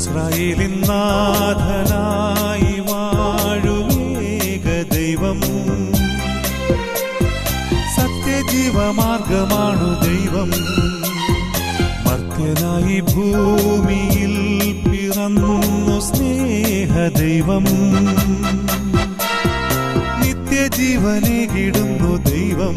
ഇസ്രായേലിൻ നാഥനായി വാഴുമേക ദൈവം. സത്യജീവമാർഗമാണു ദൈവം. മർത്യനായി ഭൂമിയിൽ പിറന്നു സ്നേഹ ദൈവം നിത്യജീവനെ കിടുന്നു ദൈവം.